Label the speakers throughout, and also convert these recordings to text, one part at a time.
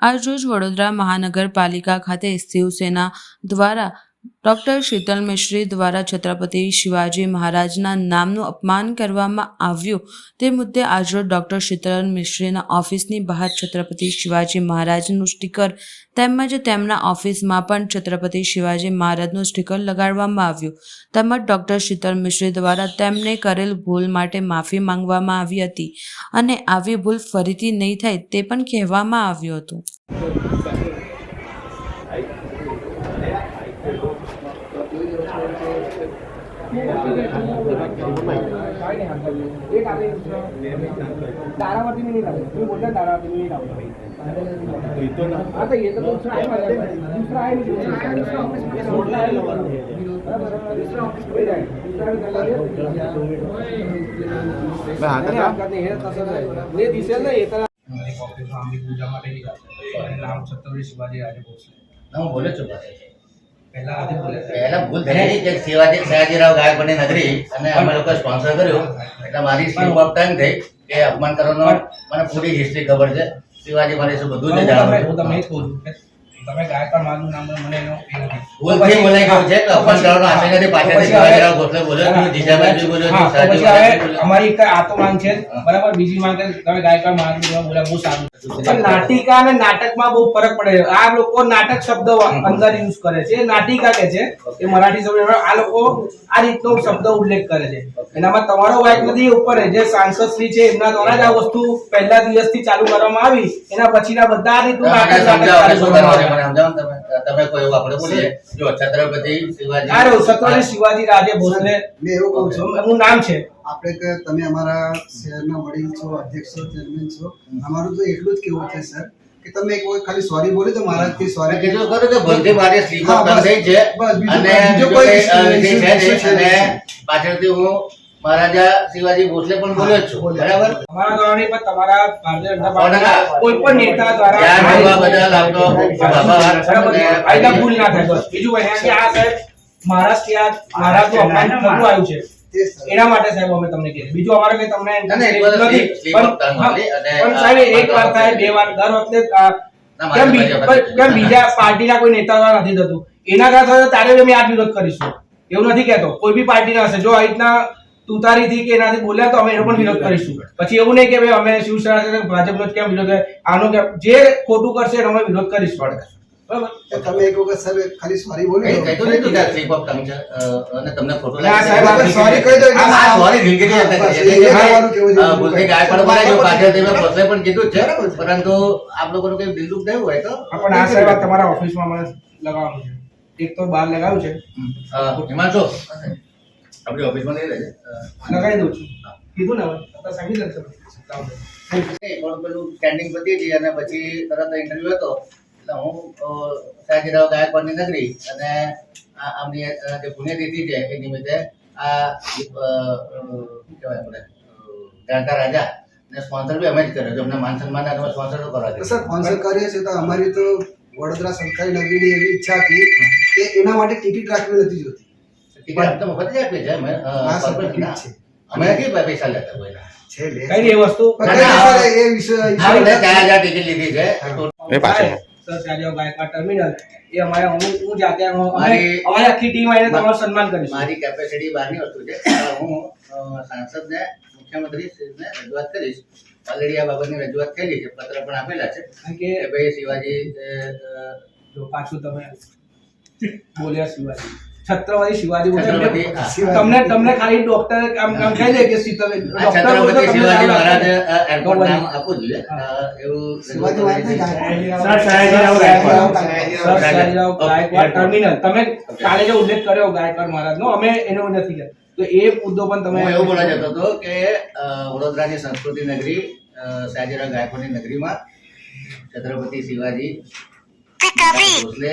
Speaker 1: આજરોજ વડોદરા મહાનગરપાલિકા ખાતે શિવસેના દ્વારા ડૉક્ટર શીતલ મિશ્રી દ્વારા છત્રપતિ શિવાજી મહારાજના નામનું અપમાન કરવામાં આવ્યું. તે મુદ્દે આજરોજ ડૉક્ટર શીતલ મિશ્રીના ઓફિસની બહાર છત્રપતિ શિવાજી મહારાજનું સ્ટીકર તેમજ તેમના ઓફિસમાં પણ છત્રપતિ શિવાજી મહારાજનું સ્ટીકર લગાડવામાં આવ્યું. તેમજ ડૉક્ટર શીતલ મિશ્રી દ્વારા તેમને કરેલ ભૂલ માટે માફી માંગવામાં આવી હતી. અને આવી ભૂલ ફરીથી નહીં થાય તે પણ કહેવામાં આવ્યું હતું.
Speaker 2: કર્યું
Speaker 3: એ કાઢે તારાવતીની નહીં લાવે તું બોલતા રામ છત્રપતિ શિવાજી રાજે ભોસલે
Speaker 4: હું બોલે છું પાછળ.
Speaker 3: પહેલા
Speaker 4: ભૂલ થઈ કે શિવાજી સયાજીરાવ ગાયકવાડની નગરી અને અમે લોકો સ્પોન્સર કર્યું. એટલે મારી સ્કીમ ઓફ ટાઈમ થઈ કે અપમાન કરવાનો મને પૂરી હિસ્ટ્રી ખબર છે. શિવાજી મારે શું બધું જ
Speaker 3: હું હું તમને કહું છું તમે ગાયકવાડ મારું નામ મને એનો એ નથી
Speaker 4: કે છે? તો અપન કરવાનો આશય નથી પાછળથી શિવાજીરાવ ભોસલે બોલ્યો છું જીજાબાઈ બી બોલ્યો
Speaker 3: હા,
Speaker 4: છું
Speaker 3: તો પછી
Speaker 4: સાહેબ
Speaker 3: હવે અમારી એક આ તો માંગ છે બરાબર? બીજી માંગ તમે ગાયકવાડ મારું નામ બોલ્યા બહુ સારું.
Speaker 2: પણ નાટિકા અને નાટકમાં બહુ ફરક પડે. છે. આ લોકો નાટક શબ્દ અંદર યુઝ કરે છે. નાટિકા કે છે એ મરાઠી શબ્દ આ લોકો આ રીતનો શબ્દ ઉલ્લેખ કરે છે. એનામાં તમારો વાઇક નથી ઉપર જે સાંસદ શ્રી છે એમના દ્વારા જ આ વસ્તુ પહેલા દિવસથી ચાલુ કરવામાં આવી. એના પછીના બધા આ રીતનું
Speaker 4: તમે તમે કોઈ એવું આપણે બોલીએ? જો છત્રપતિ શિવાજી.
Speaker 2: આ છત્રપતિ શિવાજી રાજે ભોસલે.
Speaker 5: મેં એવું કહું છું.
Speaker 2: એનું નામ છે.
Speaker 5: આપણે કે તમે અમારા શહેરના વડીલ છો અધ્યક્ષ છો ચેરમેન છો. અમારું તો એટલું જ કેવું છે સર કે તમે એક વખત ખાલી સોરી બોલી તો મારા
Speaker 4: થી
Speaker 5: સોરી
Speaker 4: કીધું ખરું કે ભૂલથી મારી સ્લીપ થઈ છે. અને
Speaker 5: કોઈ- બીજો કોઈ
Speaker 4: કોઈ. પાછળથી હું મહારાજા શિવાજી ભોસલે પણ બોલ્યો છો. બરાબર?
Speaker 2: અમારા દ્વારા પણ તમારા ભારતીય જનતા? કોઈ પણ નેતા દ્વારા
Speaker 4: ધ્યાન આપવા બદલ આપનો.
Speaker 2: બરાબર. ભૂલ ના થાય બસ. બીજું કઈ કે આ સાહેબ મહારાષ્ટ્ર આ મહારાષ્ટ્રનું અપમાન થતું આવ્યું છે. એના માટે સાહેબ અમે તમને કહીએ બીજું અમારે કઈ તમને
Speaker 4: ના, ના,
Speaker 2: પણ સાહેબ એક વાર થાય બે વાર દર વખતે
Speaker 4: ના,
Speaker 2: કેમ
Speaker 4: બીજા
Speaker 2: પાર્ટીના કોઈ નેતા દ્વારા નથી થતું? એના કારણે ત્યારે તારે અમે આ વિરોધ કરીશું. એવું નથી કહેતો. કોઈ બી પાર્ટીના હશે. જો આ રીતના તુતારીથી કે એનાથી બોલ્યા તો અમે એનો પણ વિરોધ કરીશું. પછી એવું નહીં કે ભાઈ અમે શિવસેના છે, ભાજપનો જ કેમ વિરોધ આનો કેમ? જે ખોટું કરશે એનો અમે વિરોધ કરીશું બરાબર?
Speaker 5: તમે એક વખત સર ખાલી સોરી બોલી
Speaker 4: કઈ
Speaker 5: દો.
Speaker 4: નહીં કે છે અ, અને તમને ખોટું
Speaker 2: ના,
Speaker 4: લાગે
Speaker 2: સાહેબ,
Speaker 5: sorry કહી દો
Speaker 4: આ- સોરી
Speaker 5: ના-
Speaker 4: sorry જિંદગીની અંદર
Speaker 5: બસ,
Speaker 4: છે.
Speaker 5: એ
Speaker 4: એટલે
Speaker 5: કહેવાનું કેવું છે.
Speaker 4: અ, ભૂલથી ગાયકવાડ બોલાય છે, પાછળથી મેં ભોસલે પણ કીધું છે. પરંતુ આપ લોકોનું કઈ દુઃખ થયું હોય તો
Speaker 2: પણ આ સાહેબ તમારા ઓફિસમાં મને લગાવવાનું છે. એક તો બહાર લગાવ્યું છે.
Speaker 4: હિમાંશુ? આપણી ઓફિસમાં નહીં લેજે.
Speaker 2: લગાવી દઉં છું. કીધું ને હવે.
Speaker 4: નહીં, થોડું પેલું સ્ટેન્ડિંગ પતી ગઈ અને પછી તરત ઇન્ટરવ્યુ હતો. એટલે હું અ, સયાજીરાવ ગાયકવાડની નગરી અને આ આમની જે પુણ્યતિથિ છે એ નિમિત્તે આ કહેવાય આપણે રાજા ને સ્પોન્સર બી અમે જ કર્યો. છે અમને માન સન્માન તમે સ્પોન્સર તો કરવા
Speaker 5: સર સ્પોન્સર કરીએ છીએ તો અમારી તો વડોદરા સરકારી નગરીની એવી ઈચ્છા હતી કે એના માટે ટિકિટ રાખવી નથી જોતી.
Speaker 2: કઈ નહીં વસ્તુ?
Speaker 4: લીધી છે.
Speaker 2: ટર્મિનલ એ અમારે હું હું જાતે અમારી આખી ટીમ આવીને તમારું સન્માન કરીશું.
Speaker 4: મારી કેપેસિટી બહારની વસ્તુ છે. હું સાંસદને મુખ્યમંત્રી શ્રીને રજૂઆત કરીશ. ઓલરેડી આ બાબતની રજૂઆત થયેલી છે. પત્ર પણ આપેલા છે
Speaker 2: કે
Speaker 4: ભાઈ શિવાજી
Speaker 2: જો પાછું તમે બોલ્યા શિવાજી. છત્રપતિ શિવાજી. તમને તમને ખાલી ડોક્ટર આમ આમ કહી દે કે શીતલ ડોક્ટર
Speaker 4: છત્રપતિ શિવાજી મહારાજ એરપોર્ટ નામ આપો જોઈએ એવું
Speaker 5: શિવાજી
Speaker 2: ટર્મિનલ તમે કાલે જે ઉલ્લેખ કર્યો ગાયકવાડ મહારાજ નો અમે એનો નથી કર્યો તો એ મુદ્દો પણ તમે
Speaker 4: એવું બોલા જતો હતો કે વડોદરા વડોદરાની સંસ્કૃતિ નગરી અ, ગાયકવાડ ગાયકવાડની નગરીમાં છત્રપતિ શિવાજી ભોસલે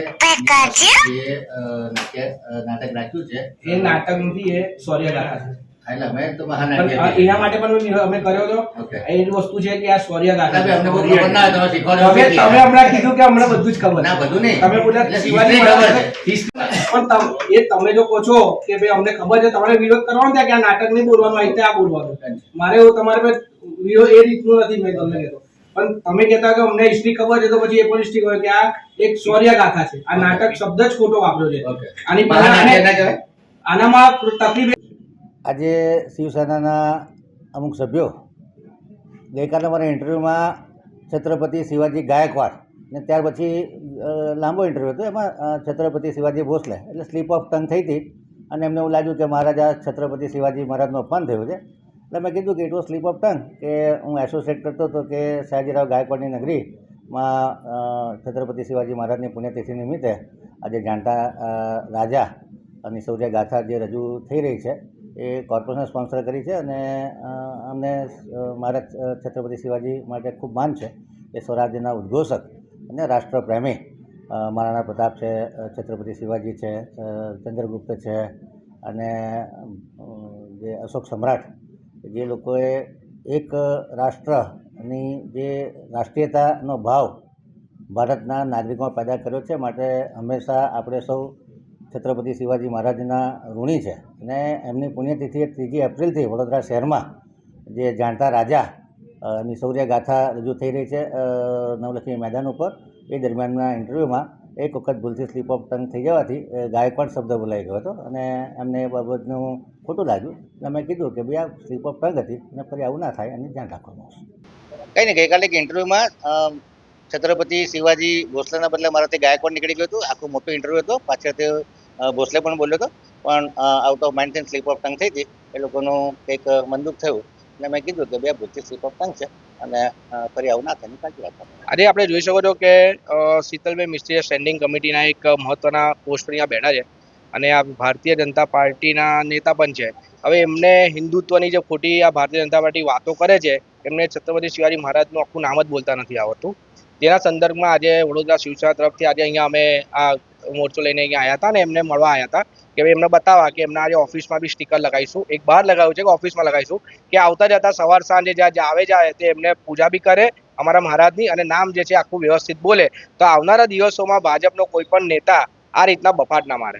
Speaker 4: જે અ, નાટ્ય અ, નાટક રાખ્યું છે.
Speaker 2: એ નાટક નથી એ સૌર્ય છે.
Speaker 4: એટલે અમે તો મહાનાટ્ય
Speaker 2: એના માટે પણ અમે- અમે કર્યો હતો. એ વસ્તુ છે કે આ સૌર્ય ગાથા
Speaker 4: એટલે અમને ખબર ના તમે શીખવાડો
Speaker 2: તમે તમે હમણાં કીધું કે અમને બધું જ ખબર
Speaker 4: ના, બધું નહીં.
Speaker 2: તમે બોલ્યા શિવાજી પણ તમ- એ તમે જો કહો છો કે ભાઈ અમને ખબર છે તમારે વિરોધ કરવાનો ત્યાં કે આ નાટક નહીં બોલવાનું આ રીતે આ બોલવાનું મારે એવું તમારે પર વિરોધ એ રીતનું નથી મેં તમને કહેતો.
Speaker 6: પણ તમે કહેતા કે અમને હિસ્ટ્રી ખબર છે તો પછી એ પણ હિસ્ટ્રી હોય કે આ એક શૌર્ય ગાથા છે. આ નાટક શબ્દ જ ખોટો વાપર્યો છે. આની? આનામાં તકલીફ
Speaker 4: આજે શિવસેનાના અમુક સભ્યો ગઈકાલે મારા ઇન્ટરવ્યૂમાં છત્રપતિ શિવાજી ગાયકવાડ ને ત્યાર પછી લાંબો ઇન્ટરવ્યૂ હતો. એમાં છત્રપતિ શિવાજી ભોસલે. એટલે સ્લીપ ઓફ ટંગ થઈ હતી અને એમને એવું લાગ્યું કે મહારાજા છત્રપતિ શિવાજી મહારાજનું અપમાન થયું છે. એટલે મેં કીધું કે it was slip of tongue કે હું એસોસિએટ કરતો હતો કે સયાજીરાવ ગાયકવાડની નગરીમાં છત્રપતિ શિવાજી મહારાજની પુણ્યતિથિ નિમિત્તે આજે જાણતા રાજા અને સૌર્ય ગાથા જે રજૂ થઈ રહી છે એ કોર્પોરેશન સ્પોન્સર કરી છે અને અમને મારા છત્રપતિ શિવાજી માટે ખૂબ માન છે. એ સ્વરાજ્યના ઉદ્ઘોષક અને રાષ્ટ્રપ્રેમી મહારાણા પ્રતાપ છે છત્રપતિ શિવાજી છે ચંદ્રગુપ્ત છે અને જે અશોક સમ્રાટ જે લોકોએ એક રાષ્ટ્રની જે રાષ્ટ્રીયતાનો ભાવ ભારતના નાગરિકોમાં પેદા કર્યો છે, માટે હંમેશા આપણે સૌ છત્રપતિ શિવાજી મહારાજના ઋણી છે. અને એમની પુણ્યતિથિ ત્રીજી એપ્રિલથી વડોદરા શહેરમાં જે જાણતા રાજા ની શૌર્ય રજૂ થઈ રહી છે નવલખી મેદાન ઉપર. એ દરમિયાનના ઇન્ટરવ્યૂમાં એક વખત ભૂલથી સ્લીપ ઓફ ટંગ થઈ જવાથી ગાયકવાડ શબ્દ બોલાઈ ગયો હતો અને એમને એ બાબતનું ખોટું લાગ્યું. અને મેં કીધું કે ભાઈ આ સ્લીપ ઓફ ટંગ હતી અને ફરી આવું ના થાય અને ધ્યાન રાખવાનું આવશે.
Speaker 7: કંઈ નહીં ગઈકાલે એક ઇન્ટરવ્યુમાં છત્રપતિ શિવાજી ભોસલેના બદલે મારાથી ગાયકવાડ નીકળી ગયું હતું. આખું મોટું ઇન્ટરવ્યુ હતો. પાછળ તે ભોસલે પણ બોલ્યો હતો. પણ આઉટ ઓફ માઇન્ડ થઈને સ્લીપ ઓફ ટંગ થઈ હતી એ લોકોનું કંઈક મનદુખ થયું. એટલે મેં કીધું કે બે ભૂલથી સ્લીપ ઓફ ટંગ છે. અને ફરી આવું ના થાય સાચી વાત
Speaker 2: આજે આપણે જોઈ શકો છો કે શીતલભાઈ મિસ્ત્રી સ્ટેન્ડિંગ કમિટીના એક મહત્વના પોસ્ટ પર અહીંયા બેઠા છે અને આ ભારતીય જનતા પાર્ટીના નેતા પણ છે. હવે એમને હિન્દુત્વની જે ખોટી આ ભારતીય જનતા પાર્ટી વાતો કરે છે, એમને છત્રપતિ શિવાજી મહારાજનું આખું નામ જ બોલતા નથી આવડતું. તેના સંદર્ભમાં આજે વડોદરા શિવસેના તરફથી આજે અહીંયા અમે આ મોરચો લઈને અહીંયા આવ્યા હતા ને એમને મળવા આવ્યા હતા કે ભાઈ એમને બતાવવા કે એમના આજે ઓફિસમાં બી સ્ટીકર લગાવીશું. એક બહાર લગાવ્યું છે કે ઓફિસમાં લગાવીશું કે આવતા જતા સવાર સાંજે જ્યાં આવે જાય તે એમને પૂજા બી કરે અમારા મહારાજની અને નામ જે છે આખું વ્યવસ્થિત બોલે. તો આવનારા દિવસોમાં ભાજપનો કોઈ પણ નેતા આ રીતના બફાટ ના મારે.